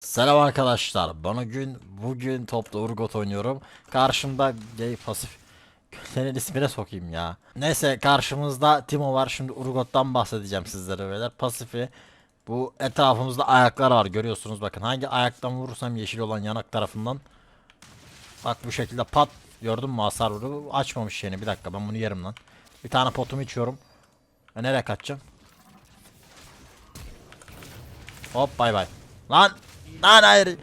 Selam arkadaşlar. Bana gün bugün topla Urgot oynuyorum. Karşımda gay pasif. Senin ismine sokayım ya. Neyse karşımızda Timo var. Şimdi Urgot'tan bahsedeceğim sizlere beyler. Pasifi bu etrafımızda ayaklar var görüyorsunuz bakın. Hangi ayaktan vurursam yeşil olan yanak tarafından. Bak bu şekilde pat gördün mü hasar vuruyor. Açmamış yeni bir dakika ben bunu yerim lan. Bir tane potumu içiyorum. E, nereye kaçacağım? Hop bay bay. Lan lan hayır.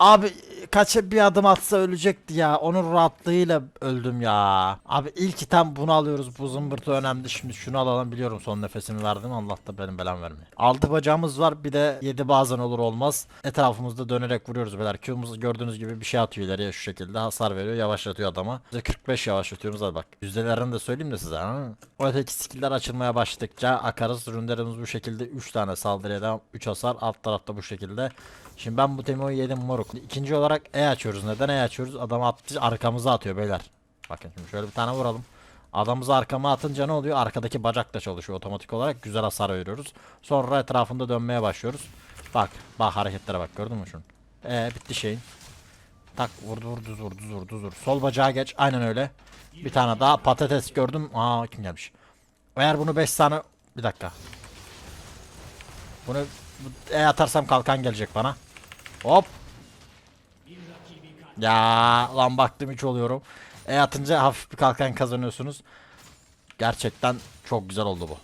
Abi kaça bir adım atsa ölecekti ya. Onun rahatlığıyla öldüm ya. Abi ilk item bunu alıyoruz. Bu zımbırtı önemli. Şimdi şunu alalım biliyorum son nefesimi verdim. Allah da benim belam vermiyor. Altı bacağımız var. Bir de yedi bazen olur olmaz. Etrafımızda dönerek vuruyoruz beyler. Q'muz gördüğünüz gibi bir şey atıyor ileriye şu şekilde. Hasar veriyor. Yavaşlatıyor adama. Bize 45 yavaşlatıyoruz hadi bak. Yüzdelerini de söyleyeyim de size. Ha? Öteki skill'ler açılmaya başladıkça akarız. Ründerimiz bu şekilde 3 tane saldırıya devam. 3 hasar. Alt tarafta bu şekilde. Şimdi ben bu temoyu yedim moruk. İkinci olarak E açıyoruz. Neden E açıyoruz? Adam attı arkamıza atıyor beyler. Bakın şimdi şöyle bir tane vuralım. Adamımızı arkama atınca ne oluyor? Arkadaki bacak da çalışıyor otomatik olarak. Güzel hasar veriyoruz. Sonra etrafında dönmeye başlıyoruz. Bak bak hareketlere bak gördün mü şunu? E bitti şeyin. Tak vurdu vurdu vurdu vurdu vurdu. Sol bacağa geç. Aynen öyle. Bir tane daha patates gördüm. Aa kim gelmiş? Eğer bunu 5 tane bir dakika. Bunu bu- e atarsam kalkan gelecek bana. Hop. Ya lan baktım hiç oluyorum. E atınca hafif bir kalkan kazanıyorsunuz. Gerçekten çok güzel oldu bu.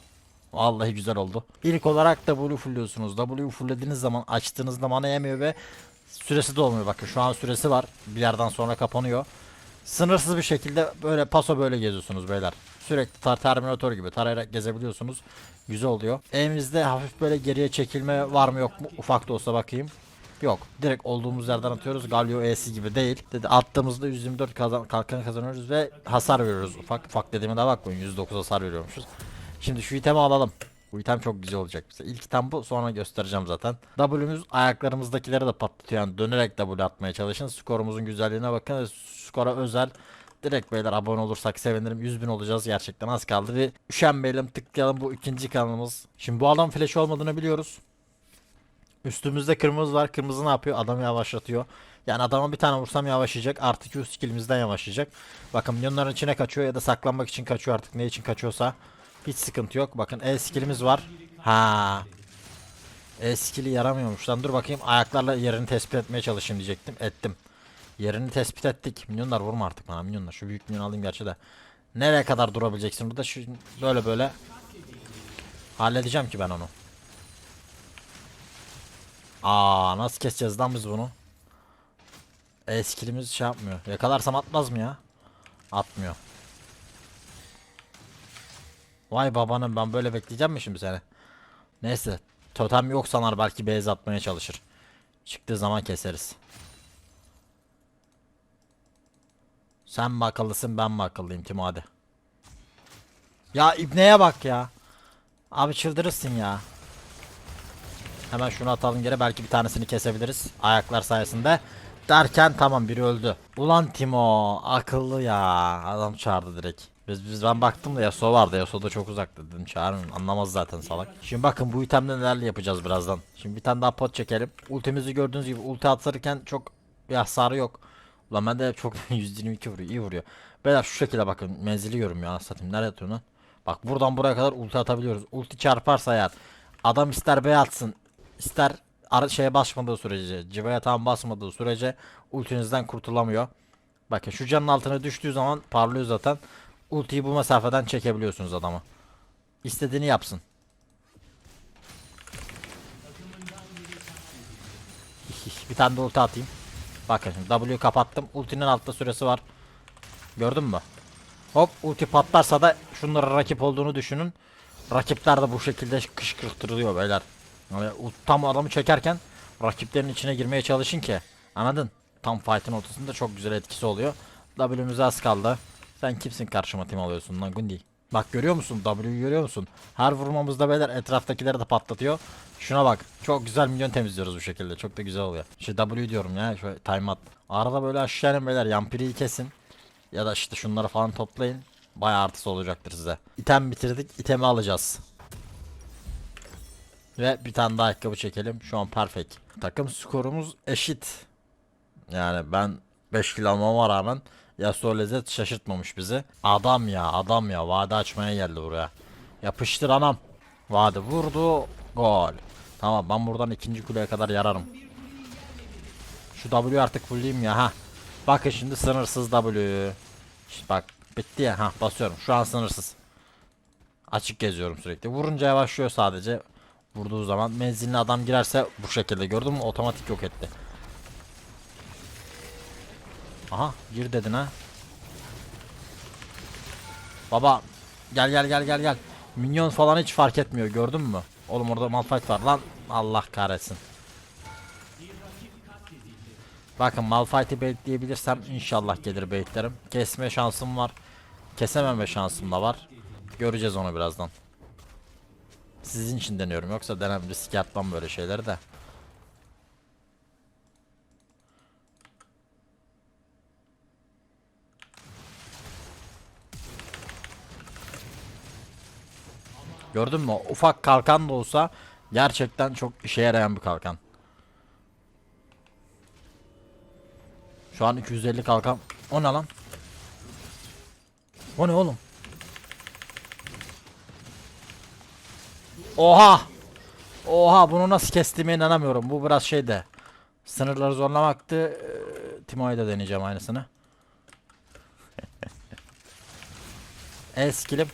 Vallahi güzel oldu. İlk olarak W fullüyorsunuz. W fullediğiniz zaman açtığınızda mana yemiyor ve süresi de olmuyor. Bakın şu an süresi var. Bir yerden sonra kapanıyor. Sınırsız bir şekilde böyle paso böyle geziyorsunuz beyler. Sürekli tar Terminator gibi tarayarak gezebiliyorsunuz. Güzel oluyor. Elimizde hafif böyle geriye çekilme var mı yok mu ufak da olsa bakayım. Yok. Direkt olduğumuz yerden atıyoruz. Galio E'si gibi değil. Dedi attığımızda 124 kazan kalkan kazanıyoruz ve hasar veriyoruz. Ufak ufak dediğime de bakmayın. 109 hasar veriyormuşuz. Şimdi şu itemi alalım. Bu item çok güzel olacak bize. İlk item bu sonra göstereceğim zaten. W'müz ayaklarımızdakileri de patlatıyor. Yani dönerek W atmaya çalışın. Skorumuzun güzelliğine bakın. Skora özel. Direkt beyler abone olursak sevinirim. 100 bin olacağız gerçekten az kaldı. Bir üşenmeyelim tıklayalım bu ikinci kanalımız. Şimdi bu adam flash olmadığını biliyoruz. Üstümüzde kırmızı var. Kırmızı ne yapıyor? Adamı yavaşlatıyor. Yani adama bir tane vursam yavaşlayacak. Artı Q skillimizden yavaşlayacak. Bakın milyonların içine kaçıyor ya da saklanmak için kaçıyor artık. Ne için kaçıyorsa. Hiç sıkıntı yok. Bakın E skillimiz var. Ha. E skilli yaramıyormuş. Lan dur bakayım ayaklarla yerini tespit etmeye çalışayım diyecektim. Ettim. Yerini tespit ettik. Milyonlar vurma artık bana milyonlar. Şu büyük milyon alayım gerçi de. Nereye kadar durabileceksin burada? Şu böyle böyle. Halledeceğim ki ben onu. Aa nasıl keseceğiz lan biz bunu? Eskilimiz şey yapmıyor. Yakalarsam atmaz mı ya? Atmıyor. Vay babanım ben böyle bekleyeceğim mi şimdi seni? Neyse. Totem yok sanar belki base atmaya çalışır. Çıktığı zaman keseriz. Sen mi akıllısın ben mi akıllıyım Timo hadi. Ya ibneye bak ya. Abi çıldırırsın ya. Hemen şunu atalım geri belki bir tanesini kesebiliriz. Ayaklar sayesinde. Derken tamam biri öldü. Ulan Timo akıllı ya. Adam çağırdı direkt. Biz, biz ben baktım da Yasuo vardı. Yasuo da çok uzakta dedim çağırın. Anlamaz zaten salak. Şimdi bakın bu itemde nelerle yapacağız birazdan. Şimdi bir tane daha pot çekelim. Ultimizi gördüğünüz gibi ulti atarken çok bir hasarı yok. Ulan ben de çok 122 vuruyor. iyi vuruyor. Beyler şu şekilde bakın menzili görünmüyor anasını satayım. Nereye atıyorsun lan? Bak buradan buraya kadar ulti atabiliyoruz. Ulti çarparsa eğer adam ister B atsın ister şeye basmadığı sürece civaya tam basmadığı sürece ultinizden kurtulamıyor. Bakın şu canın altına düştüğü zaman parlıyor zaten. Ultiyi bu mesafeden çekebiliyorsunuz adamı. İstediğini yapsın. Bir tane de ulti atayım. Bakın şimdi W kapattım. Ultinin altta süresi var. Gördün mü? Hop ulti patlarsa da şunlara rakip olduğunu düşünün. Rakipler de bu şekilde kışkırtılıyor beyler. Tam adamı çekerken rakiplerin içine girmeye çalışın ki. Anladın? Tam fight'ın ortasında çok güzel etkisi oluyor. W'miz az kaldı. Sen kimsin karşıma tim alıyorsun lan Gundi? Bak görüyor musun? W'yu görüyor musun? Her vurmamızda beyler etraftakileri de patlatıyor. Şuna bak. Çok güzel milyon temizliyoruz bu şekilde. Çok da güzel oluyor. Şu W diyorum ya. Şu time at. Arada böyle aşağı inin beyler. Yampiriyi kesin. Ya da işte şunları falan toplayın. Bayağı artısı olacaktır size. İtem bitirdik. İtemi alacağız. Ve bir tane daha ayakkabı çekelim. Şu an perfect. Takım skorumuz eşit. Yani ben 5 kilo almama rağmen Yasuo lezzet şaşırtmamış bizi. Adam ya adam ya vade açmaya geldi buraya. Yapıştır anam. Vade vurdu. Gol. Tamam ben buradan ikinci kuleye kadar yararım. Şu W artık fullleyeyim ya ha. Bakın şimdi sınırsız W. İşte bak bitti ya ha basıyorum. Şu an sınırsız. Açık geziyorum sürekli. Vurunca yavaşlıyor sadece. Vurduğu zaman menzilli adam girerse bu şekilde gördün mü otomatik yok etti. Aha gir dedin ha. Baba gel gel gel gel gel. Minyon falan hiç fark etmiyor gördün mü? Oğlum orada Malphite var lan. Allah kahretsin. Bakın Malphite'i baitleyebilirsem inşallah gelir baitlerim. Kesme şansım var. Kesememe şansım da var. Göreceğiz onu birazdan. Sizin için deniyorum yoksa denem risk yapmam böyle şeyleri de. Gördün mü? Ufak kalkan da olsa gerçekten çok işe yarayan bir kalkan. Şu an 250 kalkan. O ne lan? O ne oğlum? Oha! Oha bunu nasıl kestiğime inanamıyorum. Bu biraz şeyde. Sınırları zorlamaktı. Ee, Timo'ya da deneyeceğim aynısını. El skill'im.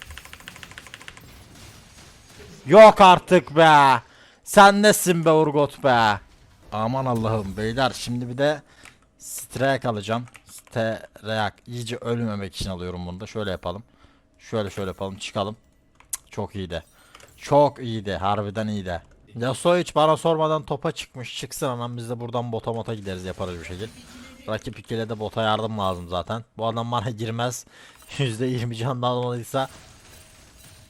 Yok artık be. Sen nesin be Urgot be. Aman Allah'ım beyler şimdi bir de Streak alacağım. Streak iyice ölmemek için alıyorum bunu da. Şöyle yapalım. Şöyle şöyle yapalım çıkalım. Çok iyiydi. Çok iyiydi. Harbiden iyiydi. Yasuo hiç bana sormadan topa çıkmış. Çıksın hemen biz de buradan bota mota gideriz yaparız bir şekil. Rakip ikile de bota yardım lazım zaten. Bu adam bana girmez. %20 candan olmadıysa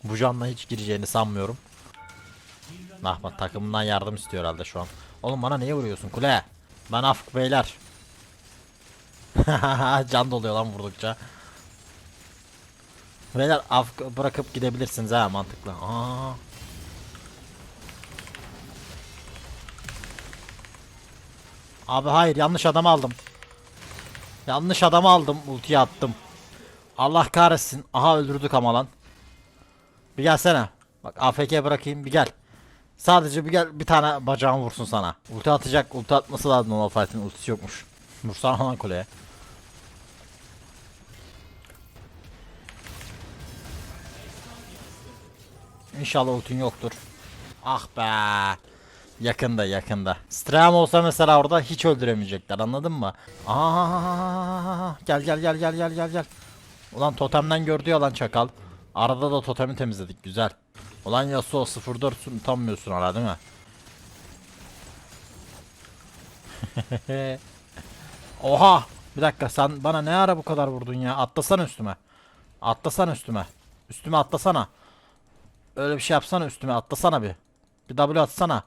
bu canla hiç gireceğini sanmıyorum. Nah bak takımından yardım istiyor herhalde şu an. Oğlum bana niye vuruyorsun kule? Ben afk beyler. Can doluyor lan vurdukça. Beyler afk bırakıp gidebilirsiniz ha mantıklı. Aa. Abi hayır yanlış adamı aldım. Yanlış adamı aldım ultiyi attım. Allah kahretsin. Aha öldürdük ama lan. Bir gelsene. Bak AFK bırakayım bir gel. Sadece bir gel bir tane bacağın vursun sana. Ulti atacak. Ulti atması lazım normal fight'in ultisi yokmuş. Vursana lan kuleye. İnşallah ultin yoktur. Ah be. Yakında yakında. Stram olsa mesela orada hiç öldüremeyecekler anladın mı? Aa, gel gel gel gel gel gel gel. Ulan totemden gördü ya lan çakal. Arada da totemi temizledik güzel. Ulan Yasuo 04'sün utanmıyorsun hala değil mi? Oha! Bir dakika sen bana ne ara bu kadar vurdun ya? Atlasana üstüme. Atlasana üstüme. Üstüme atlasana. Öyle bir şey yapsana üstüme atlasana bir. Bir W atsana.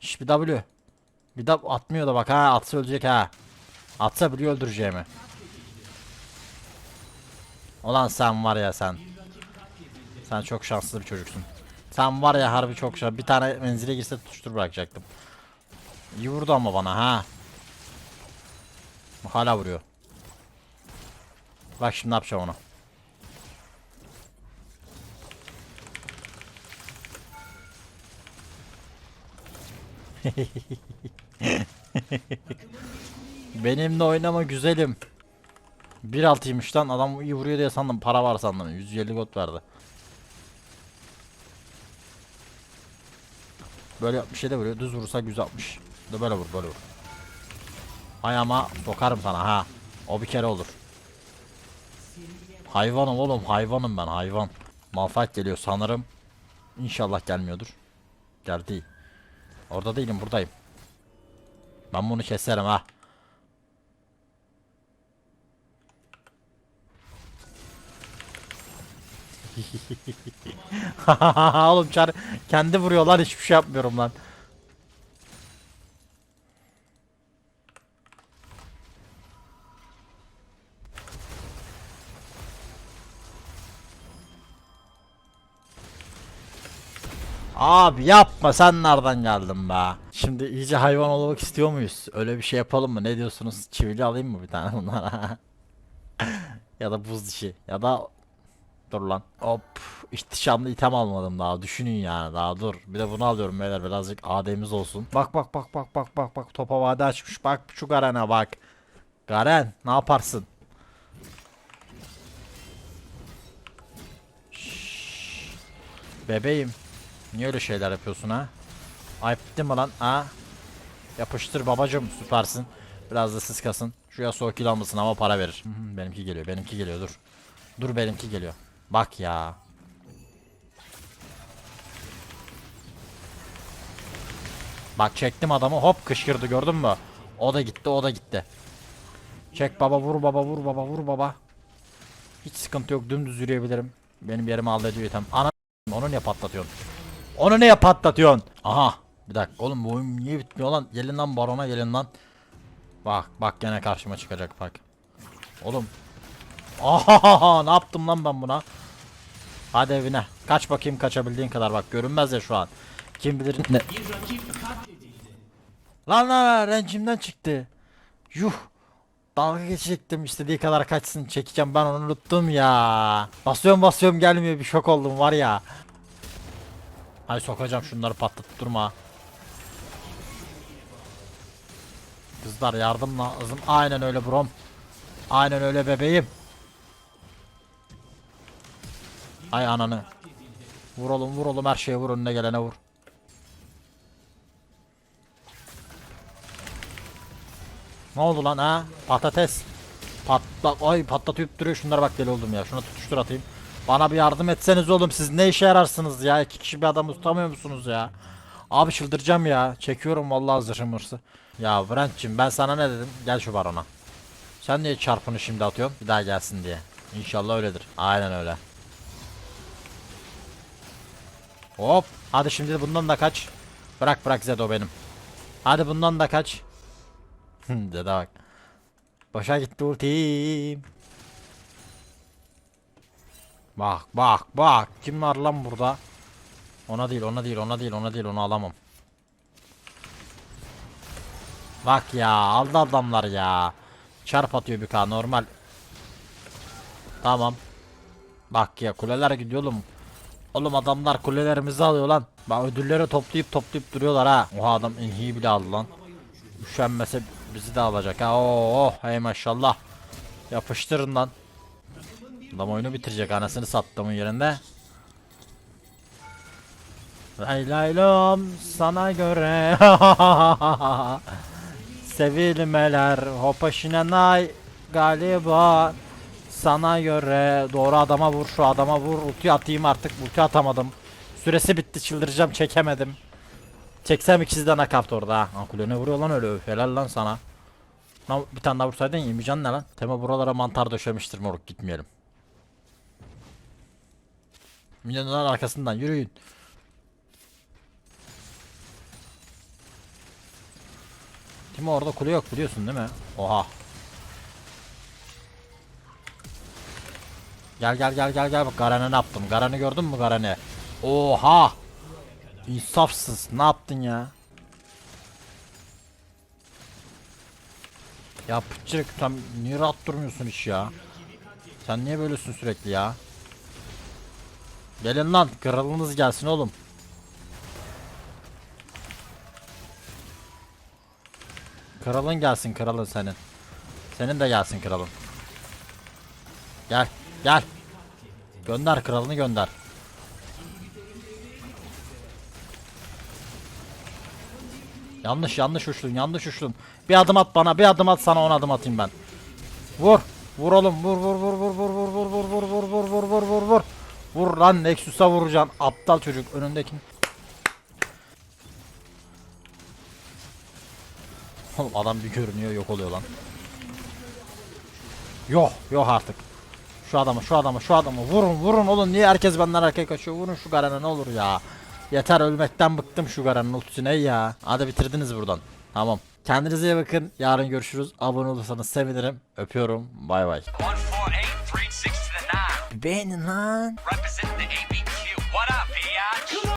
Şş bir W. Bir de atmıyor da bak ha atsa ölecek ha. Atsa biliyor öldüreceğimi. Ulan sen var ya sen. Sen çok şanslı bir çocuksun. Sen var ya harbi çok şanslı. Bir tane menzile girse tutuştur bırakacaktım. İyi vurdu ama bana ha. Hala vuruyor. Bak şimdi ne yapacağım ona. Benimle oynama güzelim. 1.6'ymış lan adam iyi vuruyor diye sandım para var sandım 150 got verdi. Böyle bir şey de vuruyor düz vurursa 160. Da böyle vur böyle vur. Ayağıma sokarım sana ha. O bir kere olur. Hayvanım oğlum hayvanım ben hayvan. Malphite geliyor sanırım. İnşallah gelmiyordur. Geldi. Orada değilim buradayım. Ben bunu keserim ha. Oğlum çar kendi vuruyor lan hiçbir şey yapmıyorum lan. Abi yapma sen nereden geldin be? Şimdi iyice hayvan olmak istiyor muyuz? Öyle bir şey yapalım mı? Ne diyorsunuz? Çivili alayım mı bir tane bunlara? ya da buz dişi ya da dur lan. Hop ihtişamlı item almadım daha. Düşünün yani daha dur. Bir de bunu alıyorum beyler birazcık AD'miz olsun. Bak bak bak bak bak bak bak topa vade açmış. Bak şu Garen'e bak. Garen ne yaparsın? Şşş. Bebeğim. Niye öyle şeyler yapıyorsun ha? Ayıp değil mi lan ha? Yapıştır babacım süpersin. Biraz da siz kasın. Şu Yasuo kill almasın ama para verir. Benimki geliyor benimki geliyor dur. Dur benimki geliyor. Bak ya. Bak çektim adamı hop kışkırdı gördün mü? O da gitti o da gitti. Çek baba vur baba vur baba vur baba. Hiç sıkıntı yok dümdüz yürüyebilirim. Benim yerimi aldı ediyor item. Ana onu niye patlatıyorsun? Onu niye patlatıyorsun? Aha bir dakika oğlum bu oyun niye bitmiyor lan? Gelin lan barona gelin lan. Bak bak gene karşıma çıkacak bak. Oğlum. Aha ne yaptım lan ben buna? Hadi evine. Kaç bakayım kaçabildiğin kadar bak görünmez ya şu an. Kim bilir ne. Lan lan lan rencimden çıktı. Yuh. Dalga geçecektim istediği kadar kaçsın çekeceğim ben onu unuttum ya. Basıyorum basıyorum gelmiyor bir şok oldum var ya. Hay sokacağım şunları patlatıp durma. Kızlar yardım lazım. Aynen öyle brom. Aynen öyle bebeğim. Ay ananı. Vur oğlum vur oğlum her şeye vur önüne gelene vur. Ne oldu lan ha? Patates. Patla ay patlatıp duruyor şunlara bak deli oldum ya. Şuna tutuştur atayım. Bana bir yardım etseniz oğlum siz ne işe yararsınız ya? İki kişi bir adamı tutamıyor musunuz ya? Abi çıldıracağım ya. Çekiyorum vallahi zırhım hırsı. Ya Brent'cim ben sana ne dedim? Gel şu barona. Sen niye çarpını şimdi atıyorsun? Bir daha gelsin diye. İnşallah öyledir. Aynen öyle. Hop. Hadi şimdi bundan da kaç. Bırak bırak Zedo benim. Hadi bundan da kaç. Dede bak. Boşa gitti ultim. Bak bak bak. Kim var lan burada? Ona değil ona değil ona değil ona değil onu alamam. Bak ya aldı adamlar ya. Çarp atıyor bir K normal. Tamam. Bak ya kuleler gidiyor oğlum. Oğlum adamlar kulelerimizi alıyor lan. Bak ödülleri toplayıp toplayıp duruyorlar ha. Oha adam inhiyi bile aldı lan. Üşenmese bizi de alacak ha. Oo, hey maşallah. Yapıştırın lan. Adam oyunu bitirecek anasını sattığımın yerinde. Lay sana göre. Sevilmeler hopaşine nay galiba sana göre. Doğru adama vur şu adama vur. Ulti atayım artık ulti atamadım. Süresi bitti çıldıracağım çekemedim. Çeksem ikisi de nakavt orada ha. Kulene vuruyor lan öyle helal lan sana. Lan bir tane daha vursaydın yemeyeceksin ne lan? Tema buralara mantar döşemiştir moruk gitmeyelim Milyonlar arkasından yürüyün Timo orada kule yok biliyorsun değil mi? Oha. Gel gel gel gel gel bak Garen'e ne yaptım? Garen'i gördün mü Garen'i? Oha! İnsafsız ne yaptın ya? Ya pıçırık sen niye rahat durmuyorsun hiç ya? Sen niye böylesin sürekli ya? Gelin lan kralınız gelsin oğlum. Kralın gelsin kralın senin. Senin de gelsin kralın. Gel gel. Gönder kralını gönder. Yanlış yanlış uçtun yanlış uçtun. Bir adım at bana bir adım at sana on adım atayım ben. Vur. Vur oğlum vur vur vur vur vur vur vur vur vur vur vur vur vur vur vur. Lan Nexus'a vuracaksın aptal çocuk önündeki. Oğlum adam bir görünüyor yok oluyor lan. Yok yok artık. Şu adamı şu adamı şu adamı vurun vurun oğlum niye herkes benden arkaya kaçıyor vurun şu Garen'e ne olur ya. Yeter ölmekten bıktım şu Garen'in ultisine ya. Hadi bitirdiniz buradan. Tamam. Kendinize iyi bakın. Yarın görüşürüz. Abone olursanız sevinirim. Öpüyorum. Bay bay. 148, 360 to the 9. Beğenin lan. is the AP.